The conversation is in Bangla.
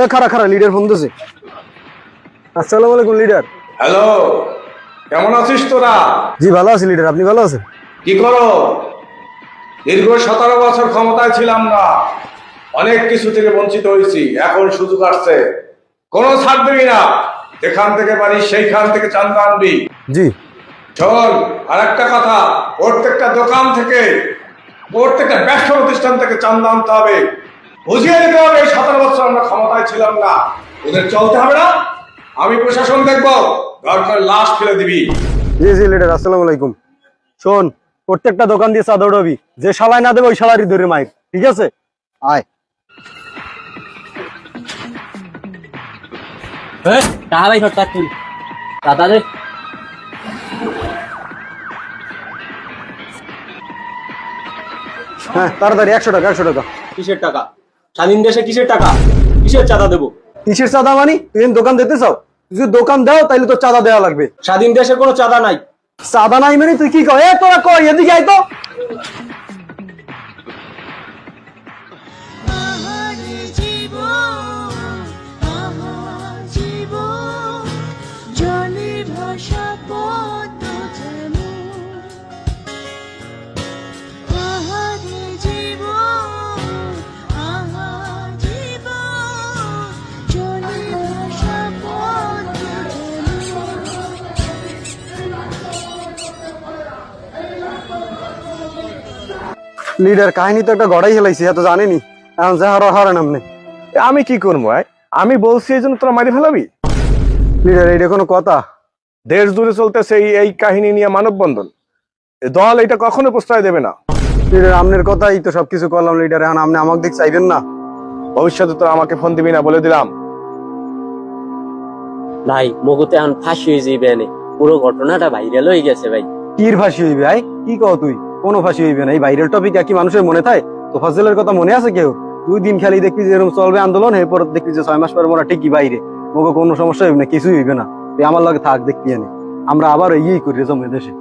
এ খারা খারা লিডার ফোন দিছে। আসসালামু আলাইকুম লিডার হ্যালো কেমন আছিস তোরা? জি ভালো আছি লিডার আপনি ভালো আছেন? কি করো? দীর্ঘ সতেরো বছর ক্ষমতায় ছিলাম না। অনেক কিছু থেকে বঞ্চিত হয়েছি এখন সুযোগ আসছে। কোনো ছাড় দিবি না। যেখান থেকে পারিস সেইখান থেকে চান্দা আনবি। জি। চল আর একটা কথা। প্রত্যেকটা দোকান থেকে প্রত্যেকটা ব্যবসা প্রতিষ্ঠান থেকে চান্দা আনতে হবে। বুঝিয়ে দিতে হবে এই সতেরো বছর আমরা ক্ষমতায় ছিলাম না। ওদের চলতে হবে না। আমি প্রশাসন দেখব। দরকার লাশ ফেলে দিবি। জি জি লিডার আসসালামু আলাইকুম। শোন প্রত্যেকটা দোকান দিয়ে চাঁদা উঠাবি যে শালায় না দেবে ওই শালারই ধরে মাইর। ঠিক আছে? আয়। টাকা সরকার তুই দাদা রে হ্যাঁ তাড়াতাড়ি একশো টাকা একশো টাকা। কিসের টাকা? স্বাধীন দেশে কিসের টাকা? কিসের চাঁদা দেবো? কিসের চাঁদা মানি? তুমি দোকান দিতে চাও? তুই যদি দোকান দাও তাহলে তো চাঁদা দেওয়া লাগবে। স্বাধীন দেশে কোনো চাঁদা নাই। চাঁদা নাই মানে তুই কি কয় এ তোরা কয় এদিকে আয় তো। লিডার কাহিনী তো একটা গড়াই হেলাইছি এত জানেনি। এখন যা হারা হারা নামনে আমি কি করব? আমি বলছি এই জন্য তোরা মারি ফেলাবি? লিডার এইটা কোনো কথা? দেশ জুড়ে চলতেছে এই এই কাহিনী নিয়ে মানববন্ধন। দল এটা কখনো প্রশ্রয় দেবে না। লিডার আমনের কথাই তো সবকিছু করলাম লিডার। এখন আপনি আমাকে দিক চাইবেন না? ভবিষ্যতে তো আমাকে ফোন দিবি না বলে দিলাম। ভাই মগুতে এখন ফাঁসি হয়ে যাইবে এনে। পুরো ঘটনাটা ভাইরাল হয়ে গেছে ভাই। কির ফাঁসি হইবে ভাই কি কও তুই? কোনো ফাঁসি হইবে না। এই ভাইরাল টপিক কি মানুষের মনে থাকে? তো ফজলের কথা মনে আছে কেউ? দুই দিন খালি দেখবি যে এরকম চলবে আন্দোলন, এরপর দেখবি যে ছয় মাস পরে মোরা ঠিকই বাইরে। ওকে কোনো সমস্যা হইবে না, কিছুই হইবে না। তুই আমার লগে থাক, দেখবি আমরা আবার ইয়েই করি জমে দেশে।